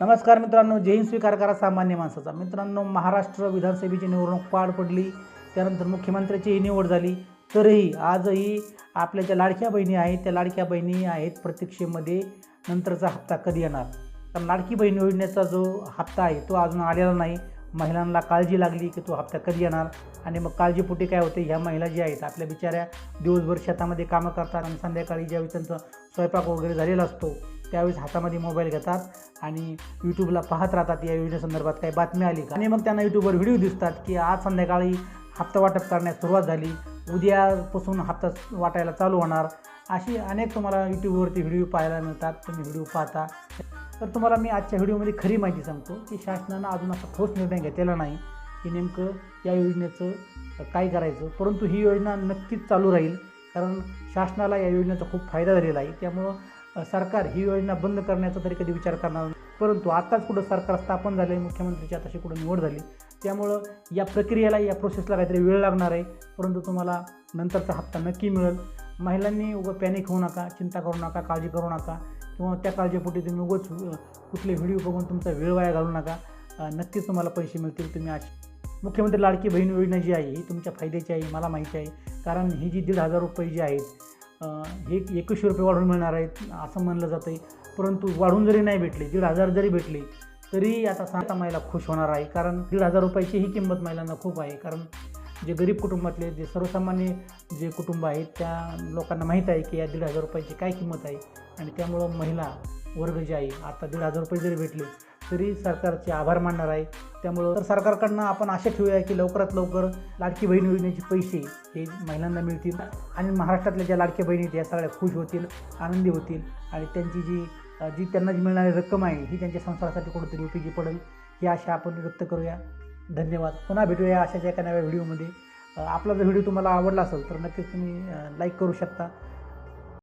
नमस्कार मित्रांनो जैन स्वीकार करा सामान्य माणसाचा. मित्रांनो महाराष्ट्र विधानसभेची निवडणूक पार पडली त्यानंतर मुख्यमंत्र्याचीही निवड झाली. तरीही आजही आपल्या ज्या लाडक्या बहिणी आहेत त्या लाडक्या बहिणी आहेत प्रतीक्षेमध्ये नंतरचा हप्ता कधी येणार? कारण लाडकी बहीण योजनेचा जो हप्ता आहे तो अजून आलेला नाही. महिलांना काळजी लागली की तो हप्ता कधी येणार? आणि मग काळजीपोटी काय होते? ह्या महिला ज्या आहेत आपल्या बिचाऱ्या दिवसभर शेतामध्ये कामं करतात आणि संध्याकाळी ज्यावेळी त्यांचा स्वयंपाक वगैरे झालेला असतो त्यावेळेस हातामध्ये मोबाईल घेतात आणि यूट्यूबला पाहत राहतात. या योजनेसंदर्भात काही बातमी आली का? आणि मग त्यांना यूट्यूबवर व्हिडिओ दिसतात की आज संध्याकाळी हप्ता वाटप करण्यास सुरुवात झाली. उद्यापासून हप्ता वाटायला चालू होणार. अशी अनेक तुम्हाला यूट्यूबवरती व्हिडिओ पाहायला मिळतात. तुम्ही व्हिडिओ पाहता. तर तुम्हाला मी आजच्या व्हिडिओमध्ये खरी माहिती सांगतो की शासनानं अजून असा ठोस निर्णय घेतलेला नाही की नेमकं या योजनेचं काय करायचं. परंतु ही योजना नक्कीच चालू राहील. कारण शासनाला या योजनेचा खूप फायदा झालेला आहे. त्यामुळं सरकार ही योजना बंद करण्याचा तरी कधी विचार करणार नाही. परंतु आत्ताच कुठं सरकार स्थापन झालं आहे मुख्यमंत्र्याची आताशी कुठं निवड झाली त्यामुळं या प्रक्रियेला या प्रोसेसला काहीतरी वेळ लागणार आहे. परंतु तुम्हाला नंतरचा हप्ता नक्की मिळेल. महिलांनी उगं पॅनिक होऊ नका चिंता करू नका काळजी करू नका. किंवा त्या काळजीपोटी तुम्ही उगंच कुठले व्हिडिओ बघून तुमचा वेळ वाया घालू नका. नक्कीच तुम्हाला पैसे मिळतील तुम्ही आज. मुख्यमंत्री लाडकी बहीण योजना जी आहे ही तुमच्या फायद्याची आहे मला माहिती आहे. कारण ही जी दीड हजार रुपये जी आहेत हे एकवीसशे रुपये वाढून मिळणार आहेत असं म्हणलं जातं आहे परंतु वाढून जरी नाही भेटले दीड हजार जरी भेटले तरी आता सांगता महिला खुश होणार आहे. कारण दीड हजार रुपयाची ही किंमत महिलांना खूप आहे. कारण जे गरीब कुटुंबातले जे सर्वसामान्य जे कुटुंब आहेत त्या लोकांना माहीत आहे की या दीड हजार रुपयाची काय किंमत आहे आणि त्यामुळं महिला वर्ग जे आहे आता दीड हजार रुपये जरी भेटले तरी सरकारचे आभार मानणार आहे. त्यामुळं तर सरकारकडनं आपण आशा ठेवूया की लवकरात लवकर लाडकी बहीण योजनेचे पैसे हे महिलांना मिळतील आणि महाराष्ट्रातल्या ज्या लाडक्या बहिणी आहेत या सगळ्या खुश होतील आनंदी होतील आणि त्यांची जी जी त्यांना जी मिळणारी रक्कम आहे ही त्यांच्या संसारासाठी कुठंतरी उपयोगी पडेल ही आशा आपण व्यक्त करूया. धन्यवाद. पुन्हा भेटूया अशाच एका नव्या व्हिडिओमध्ये. आपला जर व्हिडिओ तुम्हाला आवडला असेल तर नक्कीच तुम्ही लाईक करू शकता.